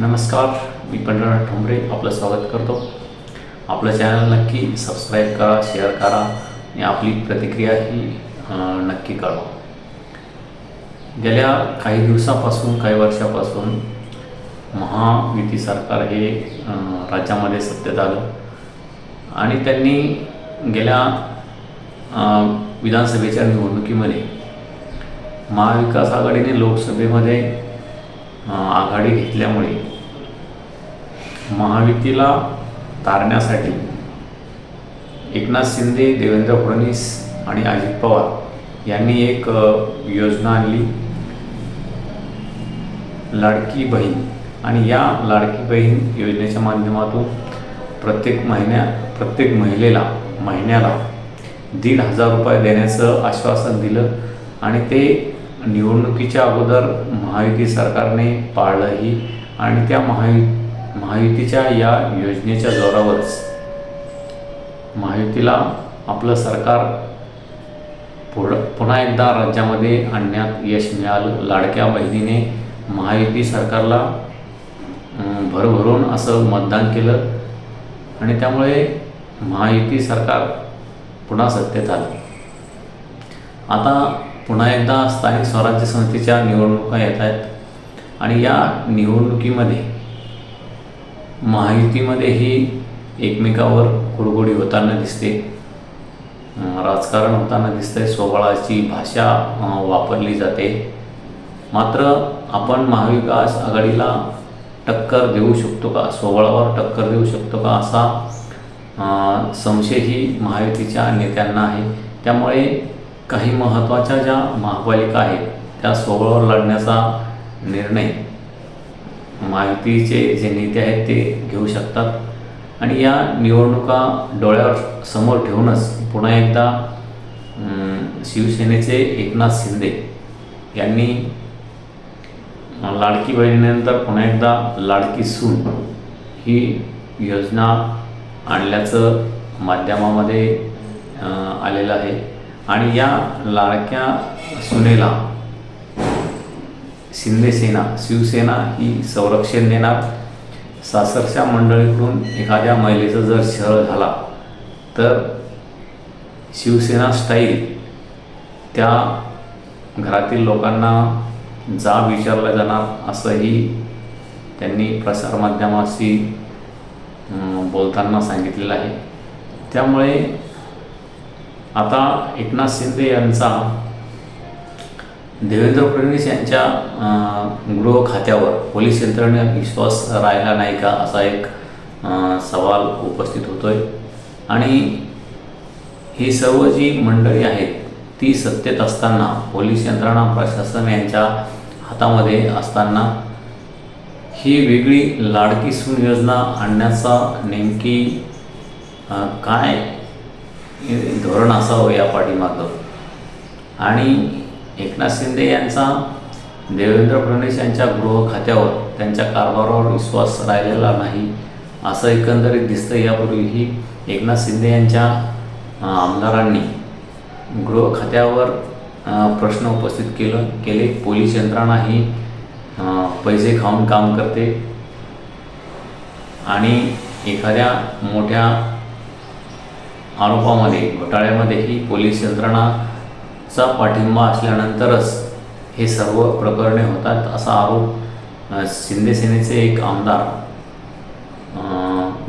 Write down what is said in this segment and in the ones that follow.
नमस्कार मी पंढरनाथ ठोंबरे आपलं स्वागत करतो. आपलं चॅनल नक्की सबस्क्राईब करा शेअर करा आणि आपली प्रतिक्रिया ही नक्की कळवा. गेल्या काही दिवसापासून काही वर्षापासून महायुती सरकार हे राज्यामध्ये सत्तेत आलं आणि त्यांनी गेल्या विधानसभेच्या निवडणुकीमध्ये महाविकास आघाडीने लोकसभेमध्ये आघाडी घेतल्यामुळे महायुतीला तारण्यासाठी एकनाथ शिंदे देवेंद्र फडणवीस आणि अजित पवार यांनी एक योजना आणली. लाडकी बहीण आणि या लाडकी बहीण योजनेच्या माध्यमातून प्रत्येक महिन्या प्रत्येक महिलेला महिन्याला दीड हजार रुपये देण्याचं आश्वासन दिलं आणि ते निवडणुकीच्या अगोदर महायुती सरकारने पाळलंही आणि त्या महायु महायुतीच्या या योजनेच्या जोरावरच महायुतीला आपलं सरकार पुढं पुन्हा एकदा राज्यामध्ये आणण्यात यश मिळालं. लाडक्या बहिणीने महायुती सरकारला भरभरून असं मतदान केलं आणि त्यामुळे महायुती सरकार पुन्हा सत्तेत आलं. आता पुन्हा एकदा स्थानिक स्वराज्य संस्थेच्या निवडणुका येत आहेत. आणि या निवडणुकीमध्ये महायुतीमध्येही एकमेकावर कुडगुडी होताना दिसते. राजकारण होताना दिसतंय. स्वबळाची भाषा वापरली जाते. मात्र आपण महाविकास आघाडीला टक्कर देऊ शकतो का? स्वबळावर टक्कर देऊ शकतो का? असा संशयही महायुतीच्या नेत्यांना आहे. त्यामुळे काही महत्त्वाच्या ज्या महापालिका आहेत त्या स्वबळावर लढण्याचा निर्णय माहितीचे जे नेते आहेत ते घेऊ शकतात. आणि या निवडणुका डोळ्यावर समोर ठेवूनच पुन्हा एकदा शिवसेनेचे एकनाथ शिंदे यांनी लाडकी बहिणीनंतर पुन्हा एकदा लाडकी सून ही योजना आणल्याचं माध्यमामध्ये आलेलं आहे. आणि या लाडक्या सुनेला शिंदेसेना शिवसेना ही संरक्षण देणार. सासरच्या मंडळीकडून एखाद्या महिलेचा जर छळ झाला तर शिवसेना स्टाईल त्या घरातील लोकांना जाब विचारला जाणार असंही त्यांनी प्रसारमाध्यमाशी बोलताना सांगितलेलं आहे. त्यामुळे आता एकनाथ शिंदे यांचा देवेंद्र फडणवीस यांच्या गृह खात्यावर पोलीस यंत्रणे विश्वास राहिला नाही का असा एक सवाल उपस्थित होतोय. आणि ही सर्व जी मंडळी आहेत ती सत्तेत असताना पोलीस यंत्रणा प्रशासन यांच्या हातामध्ये असताना ही वेगळी लाडकी सून योजना आणण्याचा नेमकी काय धोरण असावं या पाठीमागं. आणि एकनाथ शिंदे यांचा देवेंद्र फडणवीस यांच्या गृह खात्यावर त्यांच्या कारभारावर विश्वास राहिलेला नाही असं एकंदरीत दिसतं यापूर्वीही एकनाथ शिंदे यांच्या आमदारांनी गृह खात्यावर प्रश्न उपस्थित केलं केले. पोलीस यंत्रणा ही पैसे खाऊन काम करते. आणि एखाद्या मोठ्या आरोपामध्ये घोटाळ्यामध्येही पोलीस यंत्रणाचा पाठिंबा असल्यानंतरच हे सर्व प्रकरणे होतात असा आरोप अ, शिंदे सेनेचे एक आमदार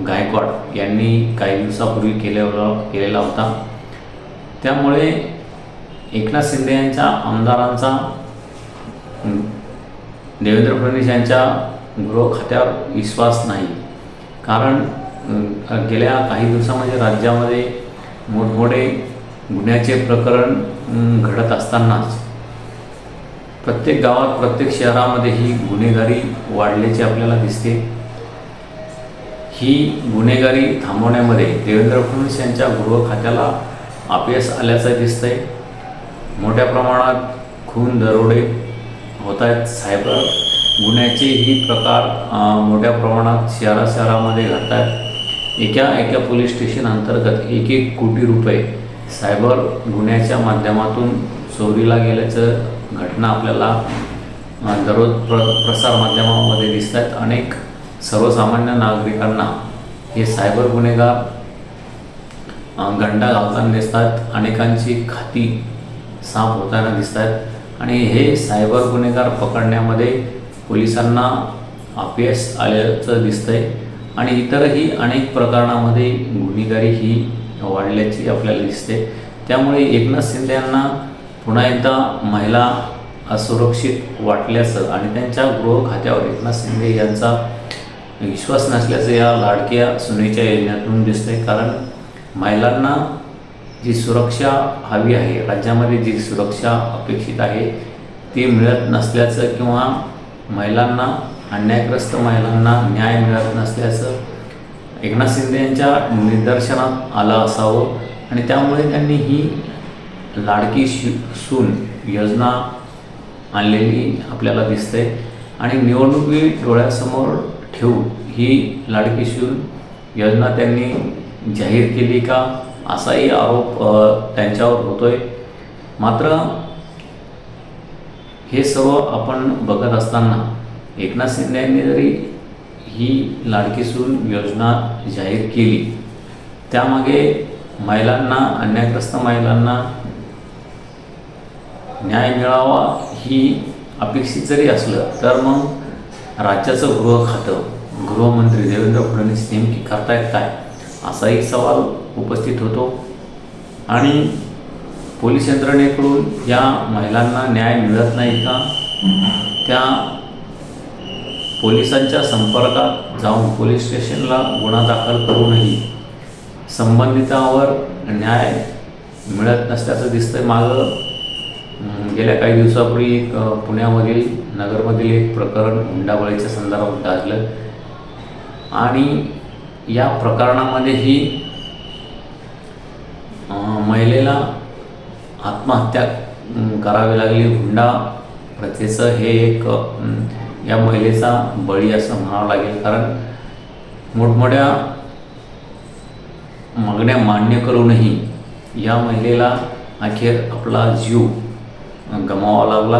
गायकवाड यांनी काही दिवसापूर्वी केलेला केलेला होता. त्यामुळे एकनाथ शिंदे यांच्या आमदारांचा देवेंद्र फडणवीस यांच्या गृह खात्यावर विश्वास नाही. कारण गेल्या काही दिवसामध्ये राज्यामध्ये मोठमोठे गुन्ह्याचे प्रकरण घडत असतानाच प्रत्येक गावात प्रत्येक शहरामध्ये ही गुन्हेगारी वाढल्याची आपल्याला दिसते. ही गुन्हेगारी थांबवण्यामध्ये देवेंद्र फडणवीस यांच्या गृह खात्याला अपयश आल्याचं दिसतंय. मोठ्या प्रमाणात खून दरोडे होत आहेत सायबर गुन्ह्याचेही प्रकार मोठ्या प्रमाणात शहरा शहरामध्ये घडत आहेत एका एका पोलीस स्टेशन अंतर्गत एक एक कोटी रुपये सायबर गुन्ह्याच्या माध्यमातून चोरीला गेल्याचं घटना आपल्याला दररोज प्र प्रसार माध्यमामध्ये दिसत आहेत अनेक सर्वसामान्य नागरिकांना हे सायबर गुन्हेगार गंडा घालताना दिसतात. अनेकांची खाती साफ होताना दिसत आहेत आणि हे सायबर गुन्हेगार पकडण्यामध्ये पोलिसांना अपयश आल्याचं दिसतंय. आणि इतरही अनेक प्रकरणामध्ये गुन्हेगारी ही वाढल्याची आपल्याला दिसते. त्यामुळे एकनाथ शिंदे यांना पुन्हा एकदा महिला असुरक्षित वाटल्याचं आणि त्यांच्या गृह खात्यावर एकनाथ शिंदे यांचा विश्वास नसल्याचं या लाडक्या सुनेच्या योजनेतून दिसतंय. कारण महिलांना जी सुरक्षा हवी आहे राज्यामध्ये जी सुरक्षा अपेक्षित आहे ती मिळत नसल्याचं किंवा महिलांना अन्यायग्रस्त महिलांना न्याय मिळत नसल्याचं एकनाथ शिंदे यांच्या निदर्शनात आलं असावं. आणि त्यामुळे त्यांनी ही लाडकी शि सून योजना आणलेली आपल्याला दिसते. आणि निवडणुकी डोळ्यासमोर ठेवून ही लाडकी सून योजना त्यांनी जाहीर केली का? असाही आरोप त्यांच्यावर होतोय. मात्र हे सर्व आपण बघत असताना एकनाथ शिंदे यांनी जरी ही लाडकी सून योजना जाहीर केली त्यामागे महिलांना अन्यायग्रस्त महिलांना न्याय मिळावा ही अपेक्षित जरी असलं तर मग राज्याचं गृह खातं गृहमंत्री देवेंद्र फडणवीस नेमकी करतायत काय? असाही सवाल उपस्थित होतो. आणि पोलीस यंत्रणेकडून या महिलांना न्याय मिळत नाही का? त्या पोलिसांच्या संपर्कात जाऊन पोलीस स्टेशनला गुन्हा दाखल करूनही संबंधितावर न्याय मिळत नसल्याचं दिसतंय. मागं गेल्या काही दिवसापूर्वी एक पुण्यामधील नगरमधील एक प्रकरण हुंडाबळीच्या संदर्भात गाजलं आणि या प्रकरणामध्येही महिलेला आत्महत्या करावी लागली. हुंडा प्रथेचं हे एक या महिलेचा बळी असं म्हणावं लागेल. कारण मोठमोठ्या मागण्या मान्य करूनही या महिलेला अखेर आपला जीव गमावा लागला.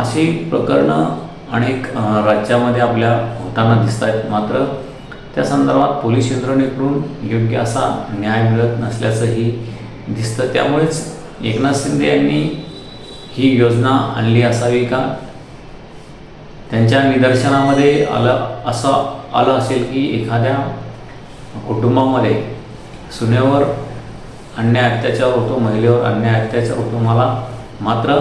अशी प्रकरणं अनेक राज्यामध्ये आपल्या होताना दिसत आहेत मात्र त्या संदर्भात पोलीस यंत्रणेकडून योग्य असा न्याय मिळत नसल्याचंही दिसतं. त्यामुळेच एकनाथ शिंदे यांनी ही योजना आणली असावी का? त्यांच्या निदर्शनामध्ये आलं असं आलं असेल की एखाद्या कुटुंबामध्ये सुनेवर अन्याय अत्याचार होतो महिलेवर अन्याय अत्याचार होतो मला मात्र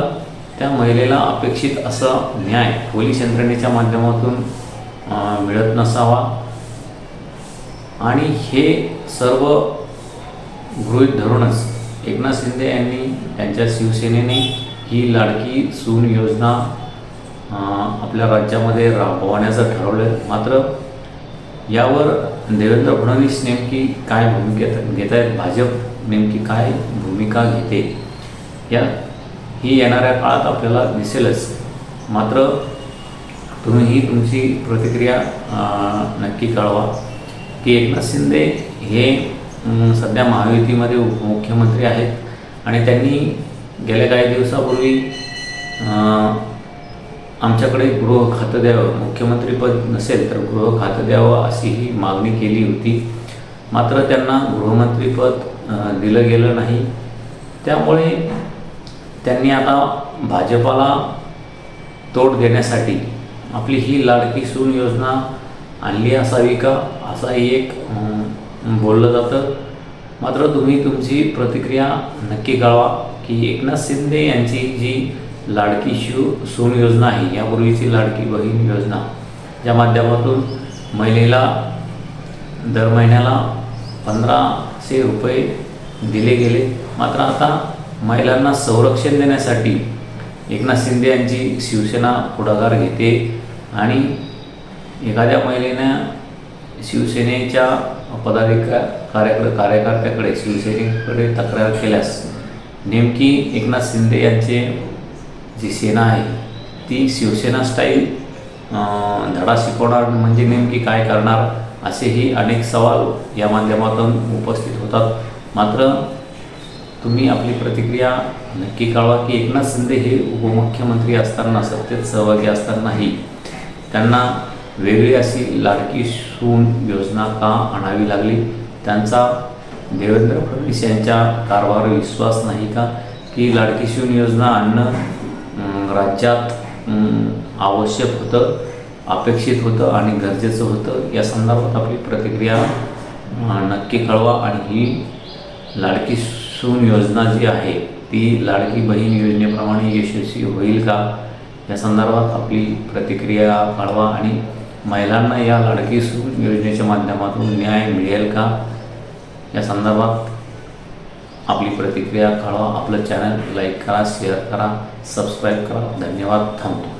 त्या महिलेला अपेक्षित असा न्याय पोलीस यंत्रणेच्या माध्यमातून मिळत नसावा. आणि हे सर्व गृहीत धरूनच एकनाथ शिंदे यांनी त्यांच्या शिवसेनेने ही लाडकी सून योजना आपल्या राज्यामध्ये राबवण्याचं ठरवलं मात्र यावर देवेंद्र फडणवीस नेमकी काय भूमिका घेत आहेत भाजप नेमकी काय भूमिका घेते? या ही येणाऱ्या काळात आपल्याला दिसेलच. मात्र तुम्ही ही तुमची प्रतिक्रिया नक्की कळवा की एकनाथ शिंदे हे सध्या महायुतीमध्ये उपमुख्यमंत्री आहेत. आणि त्यांनी गेल्या काही दिवसापूर्वी आमच्याकडे गृह खातं द्यावं मुख्यमंत्रीपद नसेल तर गृह खातं द्यावं अशी ही मागणी केली होती. मात्र त्यांना गृहमंत्रीपद दिलं गेलं नाही. त्यामुळे त्यांनी आता भाजपाला तोड देण्यासाठी आपली ही लाडकी सून योजना आणली असावी का? असाही एक बोललं जातं. मात्र तुम्ही तुमची प्रतिक्रिया नक्की कळवा की एकनाथ शिंदे यांची जी लाडकी शिव सोन योजना आहे यापूर्वीची लाडकी बहीण योजना ज्या माध्यमातून महिलेला दर महिन्याला पंधराशे रुपये दिले गेले. मात्र आता महिलांना संरक्षण देण्यासाठी एकनाथ शिंदे यांची शिवसेना पुढाकार घेते आणि एखाद्या महिलेनं शिवसेनेच्या पदाधिका कार्य कार्यकर्त्याकडे शिवसेनेकडे तक्रार केल्यास नेमकी एकनाथ शिंदे यांचे जी सेना आहे ती शिवसेना स्टाईल धडा शिकवणार म्हणजे नेमकी काय करणार असेही अनेक सवाल या माध्यमातून उपस्थित होतात. मात्र तुम्ही आपली प्रतिक्रिया नक्की कळवा की एकनाथ शिंदे हे उपमुख्यमंत्री असताना सत्तेत सहभागी असतानाही त्यांना वेगळी अशी लाडकी सून योजना का आणावी लागली? त्यांचा देवेंद्र फडणवीस यांच्या कारभार विश्वास नाही का? की लाडकी सून योजना आणणं राज्यात आवश्यक होतं अपेक्षित होतं आणि गरजेचं होतं या संदर्भात आपली प्रतिक्रिया नक्की कळवा. आणि ही लाडकी सून योजना जी आहे ती लाडकी बहीण योजनेप्रमाणे यशस्वी होईल का? या संदर्भात आपली प्रतिक्रिया कळवा आणि महिलांना या लाडकी सून योजनेच्या माध्यमातून न्याय मिळेल का? या संदर्भात आपली प्रतिक्रिया कळवा आपलं चॅनल लाईक करा शेअर करा सबस्क्राईब करा. धन्यवाद. थांबतो.